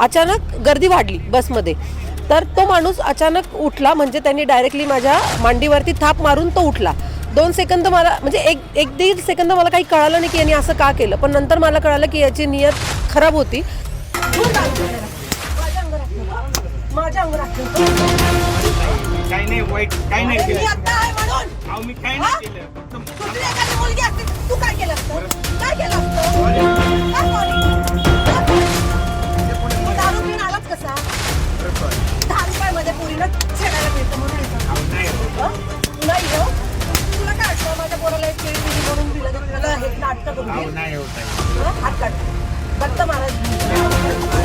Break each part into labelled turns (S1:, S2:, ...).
S1: अचानक गर्दी वाढली बसमध्ये. तर तो माणूस अचानक उठला म्हणजे त्यांनी डायरेक्टली माझ्या मांडीवरती थाप मारून तो उठला. दोन सेकंद मला म्हणजे एक एक दीड सेकंद मला काही कळालं नाही की यांनी असं का केलं पण नंतर मला कळालं की याची नियत खराब होती. माझ्या
S2: काही
S1: पोरीनं छेडायला मिळतं म्हणून येतं.
S2: नाही होत.
S1: हं? नाही हो तुला काय वाटतं माझ्या पोराला एक केळी दिली म्हणून दिलं तर तुला हे नाटकं करून
S2: अहो? नाही होत आहे.
S1: हं? हात काढ दत्त महाराज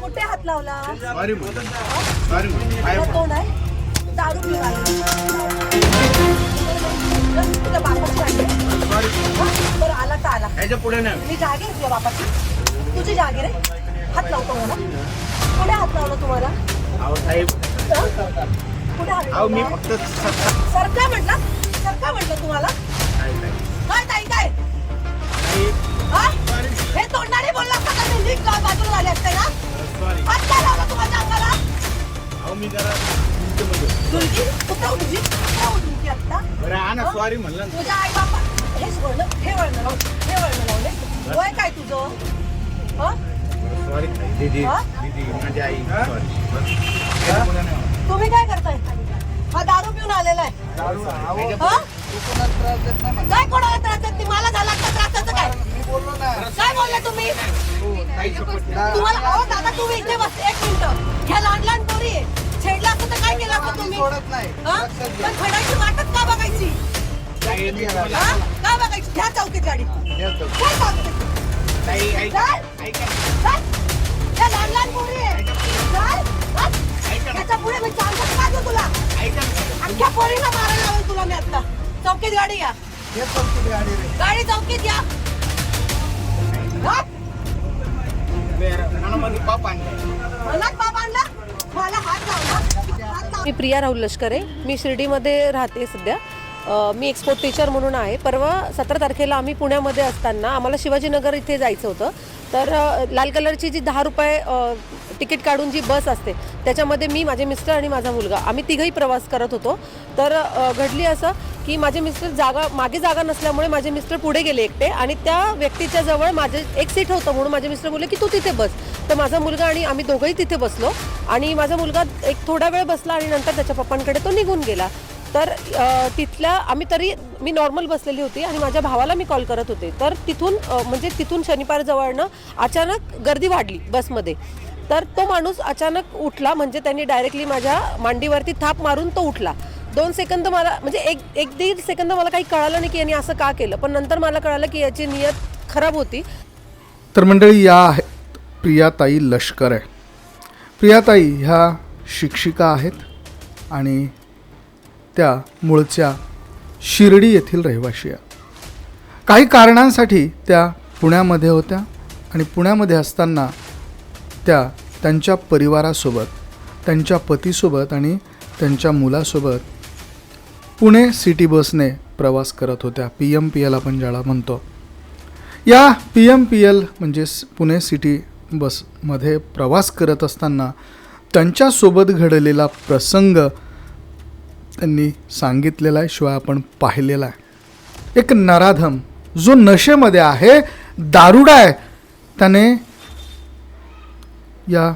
S1: कुठे हात लावला
S2: बोल. Sorry बोल. काय
S1: तुला तोंड आहे दारू पिऊन आला तुझ्या बापाची आहे. हं? बरं आला तर आला
S2: ह्याच्या पुढे नाही
S1: मी जागीर आहे तुझ्या बापाची तुझी जागीर आहे हात लावतो मला कुठे हात लावला तुम्हाला
S2: अहो साहेब?
S1: कुठे हात
S2: अहो मी
S1: लावला?
S2: फक्त स-
S1: सरका म्हटलं सरका म्हटलं तुम्हाला
S2: काय नाही.
S1: काय ताई काय
S2: साहेब,
S1: हा? हे तोंडाने बोलला असता का मी नीट गाव बाजूला झाले असते ना. हात काय लावला तुम्हाला अंगाला
S2: अहो मी जरा होतो.
S1: दुलकी कुठं उलजी कुठं उलजी आता
S2: बरं हा ना सॉरी म्हणलं ना.
S1: तुझ्या आई बापा हेच वळण हे वळण हे वळण लावले वय काय तुझं हं?
S2: दीदी
S1: हा?
S2: दीदी आई सॉरी.
S1: तुम्ही काय करताय? हा दारू पिऊन आलेला आहे. हं? काय कोणाला त्रास देत नाही? मला झाला का त्रासाचं काय? काय बोलले तुम्ही?
S2: नाही.
S1: तुम्हाला अहो दादा तुम्ही इथे बस. एक मिनिट. ह्या लहान लहान पोरी आहे. छेडलं असतं तर काय केलं असतं तुम्ही? हं? पण छेडायची वाटच का बघायची? हं? का बघायची? घ्या चौकीत गाडी. घ्या चौकीत
S2: ऐका ऐका
S1: ह्या लहान लहान पोरी आहे. चल. त्याच्या पुढे मी का देऊ तुला
S2: ऐका
S1: अख्ख्या पोरीला मारायला लावेल तुला मी आता चौकीत गाडी या गाडी चौकीत या हं?
S2: बरं, मनामध्ये पाप आणलं.
S1: बाप आणला मला हात लावला हात लावला. मी प्रिया राहुल लष्करे मी शिर्डीमध्ये राहते सध्या मी एक्सपोर्ट टीचर म्हणून आहे. परवा सतरा तारखेला आम्ही पुण्यामध्ये असताना आम्हाला शिवाजीनगर इथे जायचं होतं. तर लाल कलरची जी दहा रुपये तिकीट काढून जी बस असते त्याच्यामध्ये मी माझे मिस्टर आणि माझा मुलगा आम्ही तिघही प्रवास करत होतो. तर घडली असं की माझे मिस्टर जागा मागे जागा नसल्यामुळे माझे मिस्टर पुढे गेले एकटे आणि त्या व्यक्तीच्या जवळ माझे एक सीट होतं म्हणून माझे मिस्टर बोलले की तू तिथे बस. तर माझा मुलगा आणि आम्ही दोघंही तिथे बसलो आणि माझा मुलगा एक थोडा वेळ बसला आणि नंतर त्याच्या पप्पांकडे तो निघून गेला. तर तिथल्या आम्ही तरी मी नॉर्मल बसलेली होती आणि माझ्या भावाला मी कॉल करत होते. तर तिथून म्हणजे तिथून शनिवार जवळनं अचानक गर्दी वाढली बसमध्ये. तर तो माणूस अचानक उठला म्हणजे त्यांनी डायरेक्टली माझ्या मांडीवरती थाप मारून तो उठला. दोन सेकंद मला म्हणजे एक एक दीड सेकंद मला काही कळालं नाही की यांनी असं का केलं पण नंतर मला कळालं की याची नियत खराब होती.
S3: तर मंडळी या आहेत प्रियाताई लष्कर आहे. प्रियाताई ह्या शिक्षिका आहेत आणि त्या मूळच्या शिर्डी येथील रहिवाशी आहे काही कारणांसाठी त्या पुण्यामध्ये होत्या आणि पुण्यामध्ये असताना त्या त्यांच्या परिवारासोबत त्यांच्या पतीसोबत आणि त्यांच्या मुलासोबत पुणे सिटी बसने प्रवास करत होत्या. पी एम पी एल आपण ज्याला म्हणतो. या पी एम पी एल म्हणजे पुणे सिटी बसमध्ये प्रवास करत असताना त्यांच्यासोबत घडलेला प्रसंग त्यांनी सांगितलेला आहे शिवाय आपण पाहिलेला आहे. एक नराधम जो नशेमध्ये आहे दारुडा आहे. त्याने या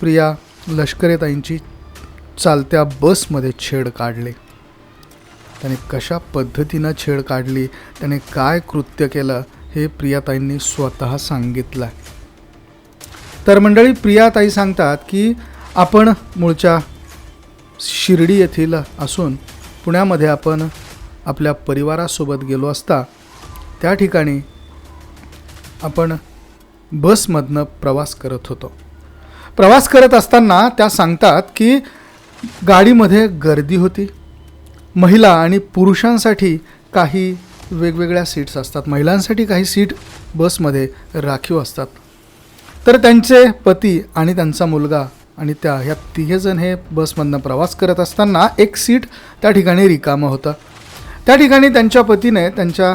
S3: प्रिया लष्करेताईंची चालत्या बसमध्ये छेड काढली. त्याने कशा पद्धतीनं छेड काढली त्याने काय कृत्य केलं हे प्रियाताईंनी स्वतः सांगितलं. आहे तर मंडळी प्रियाताई सांगतात की आपण मूळच्या शिर्डी येथील असून पुण्यामध्ये आपण आपल्या परिवारासोबत गेलो असता त्या ठिकाणी आपण बसमधनं प्रवास करत होतो. प्रवास करत असताना त्या सांगतात की गाडीमध्ये गर्दी होती. महिला आणि पुरुषांसाठी काही वेगवेगळ्या सीट्स असतात. महिलांसाठी काही सीट बसमध्ये राखीव असतात. तर त्यांचे पती आणि त्यांचा मुलगा आणि त्या ह्या तिघेजण हे बसमधनं प्रवास करत असताना एक सीट त्या ठिकाणी रिकामं होतं. त्या ठिकाणी त्यांच्या पतीने त्यांच्या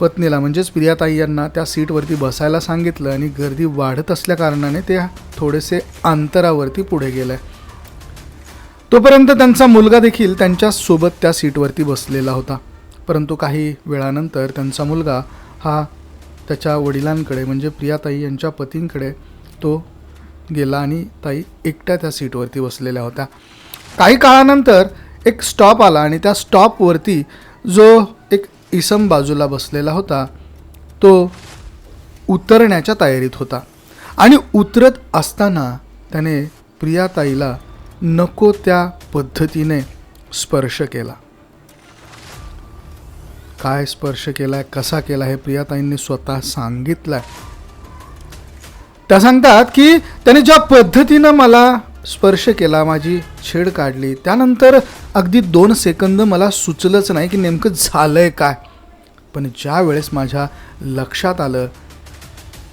S3: पत्नीला म्हणजेच प्रियाताई यांना त्या सीटवरती बसायला सांगितलं आणि गर्दी वाढत असल्याकारणाने ते थोडेसे अंतरावरती पुढे गेलं. तोपर्यंत त्यांचा मुलगा देखील त्यांच्यासोबत त्या सीटवरती बसलेला होता. परंतु काही वेळानंतर त्यांचा मुलगा हा त्याच्या वडिलांकडे म्हणजे प्रियाताई यांच्या पतींकडे तो गेला आणि ताई एकट्या त्या सीटवरती बसलेल्या होत्या. काही काळानंतर एक स्टॉप आला आणि त्या स्टॉपवरती जो एक इसम बाजूला बसलेला होता तो उतरण्याच्या तयारीत होता. आणि उतरत असताना त्याने प्रियाताईला नको त्या पद्धतीने स्पर्श केला. काय स्पर्श केला आहे कसा केला हे प्रियाताईंनी स्वतः सांगितलं आहे त्या सांगतात की त्याने ज्या पद्धतीनं मला स्पर्श केला माझी छेड काढली त्यानंतर अगदी दोन सेकंद मला सुचलंच नाही की नेमकं झालं आहे काय. पण ज्या वेळेस माझ्या लक्षात आलं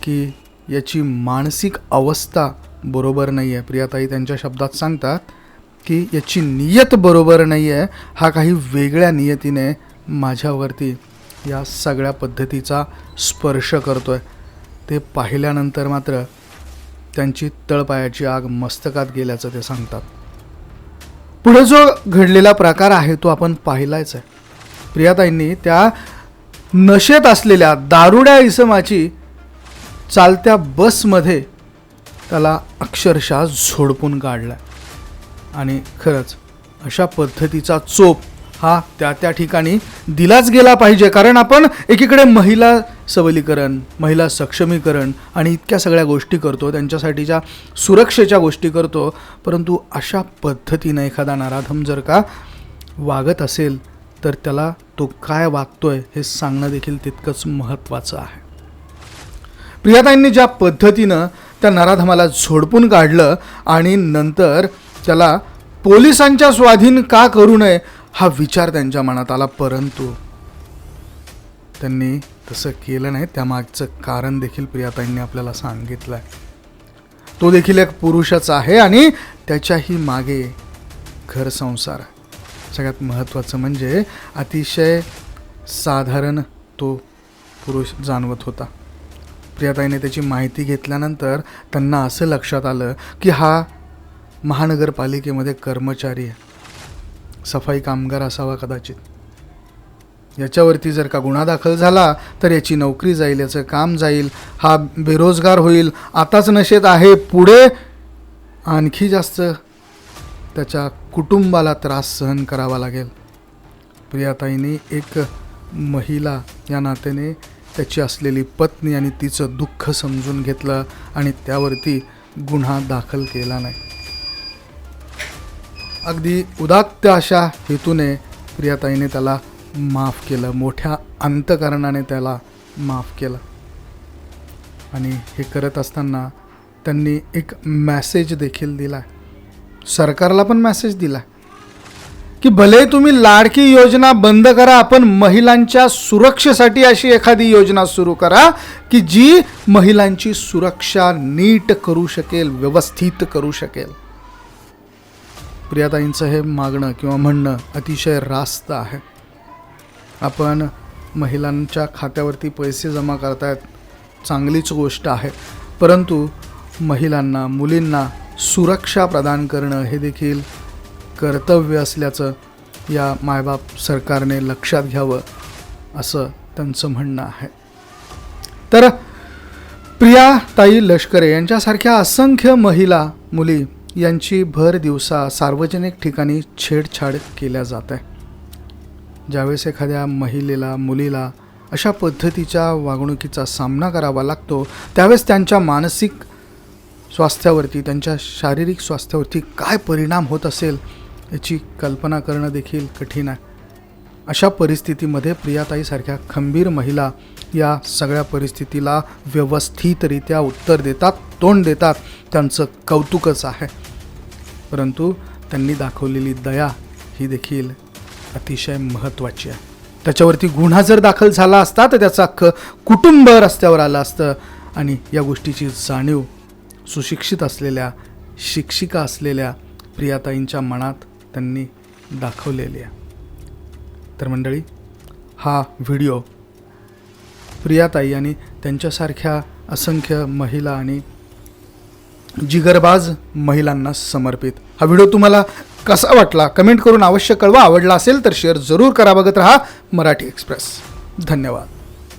S3: की याची मानसिक अवस्था बरोबर नाही आहे प्रियाताई त्यांच्या शब्दात सांगतात की याची नियत बरोबर नाही आहे हा काही वेगळ्या नियतीने माझ्यावरती या सगळ्या पद्धतीचा स्पर्श करतो आहे ते पाहिल्यानंतर मात्र त्यांची तळपायाची आग मस्तकात गेल्याचं ते सांगतात. पुढे जो घडलेला प्रकार आहे तो आपण पाहिलाच आहे. प्रियाताईंनी त्या नशेत असलेल्या दारुड्या इसमाची चालत्या बसमध्ये त्याला अक्षरशः झोडपून काढला आणि खरंच अशा पद्धतीचा चोप हा त्या त्या ठिकाणी दिलाच गेला पाहिजे. कारण आपण एकीकडे महिला सबलीकरण महिला सक्षमीकरण आणि इतक्या सगळ्या गोष्टी करतो त्यांच्यासाठीच्या सुरक्षेच्या गोष्टी करतो परंतु अशा पद्धतीनं एखादा नराधम जर का वागत असेल तर त्याला तो काय वागतोय हे सांगणं देखील तितकंच महत्त्वाचं आहे. प्रियाताईंनी ज्या पद्धतीनं त्या नराधमाला झोडपून काढलं आणि नंतर त्याला पोलिसांच्या स्वाधीन का करू नये हा विचार त्यांच्या मनात आला परंतु त्यांनी तसं केलं नाही. त्यामागचं कारण देखील प्रियाताईंनी आपल्याला सांगितलं आहे. तो देखील एक पुरुषच आहे आणि त्याच्याही मागे घर संसार सगळ्यात महत्त्वाचं म्हणजे अतिशय साधारण तो पुरुष जाणवत होता. प्रियाताईने त्याची माहिती घेतल्यानंतर त्यांना असं लक्षात आलं की हा महानगरपालिकेमध्ये कर्मचारी आहे. सफाई कामगार असावा कदाचित. याच्यावरती जर का गुन्हा दाखल झाला तर याची नोकरी जाईल याचं काम जाईल हा बेरोजगार होईल आताच नशेत आहे पुढे आणखी जास्त त्याच्या कुटुंबाला त्रास सहन करावा लागेल. प्रियाताईने एक महिला या नात्याने त्याची असलेली पत्नी आणि तिचं दुःख समजून घेतलं आणि त्यावरती गुन्हा दाखल केला नाही. अगदी उदात्त अशा हेतूने प्रियाताईने त्याला माफ केलं. मोठ्या अंतकरणाने त्याला माफ केलं. आणि हे करत असताना त्यांनी एक मॅसेज देखील दिला सरकारला पण मॅसेज दिला की भले तुम्ही लाडकी योजना बंद करा आपण महिलांच्या सुरक्षेसाठी अशी एखादी योजना सुरू करा की जी महिलांची सुरक्षा नीट करू शकेल व्यवस्थित करू शकेल. प्रियाताईंचं हे मागणं किंवा म्हणणं अतिशय रास्त आहे. आपण महिलांच्या खात्यावरती पैसे जमा करतायत चांगलीच गोष्ट आहे. परंतु महिलांना मुलींना सुरक्षा प्रदान करणं हे देखील कर्तव्य असल्याचं या मायबाप सरकारने लक्षात घ्यावं असं त्यांचं म्हणणं आहे. तर प्रिया ताई लष्करे यांच्यासारख्या असंख्य महिला मुली यांची भर दिवसा सार्वजनिक ठिकाणी छेडछाड केल्या जात आहे. ज्यावेळेस एखाद्या महिलेला मुलीला अशा पद्धतीच्या वागणुकीचा सामना करावा लागतो त्यावेळेस त्यांच्या मानसिक स्वास्थ्यावरती त्यांच्या शारीरिक स्वास्थ्यावरती काय परिणाम होत असेल याची कल्पना करणं देखील कठीण आहे. अशा परिस्थितीमध्ये प्रियाताईसारख्या खंबीर महिला या सगळ्या परिस्थितीला व्यवस्थितरित्या उत्तर देतात तोंड देतात त्यांचं कौतुकच आहे. परंतु त्यांनी दाखवलेली दया ही देखील अतिशय महत्त्वाची आहे. त्याच्यावरती गुन्हा जर दाखल झाला असता तर त्याचं अख्खं कुटुंब रस्त्यावर आलं असतं. आणि या गोष्टीची जाणीव सुशिक्षित असलेल्या शिक्षिका असलेल्या प्रियाताईंच्या मनात त्यांनी दाखवलेली आहे. तर मंडळी हा व्हिडिओ प्रियाताई आणि त्यांच्यासारख्या असंख्य महिला आणि जिगरबाज महिलांना समर्पित. हा व्हिडिओ तुम्हाला कसा वाटला? कमेंट करून अवश्य कळवा. आवडला असेल तर शेअर जरूर करा. बघत रहा मराठी एक्सप्रेस. धन्यवाद.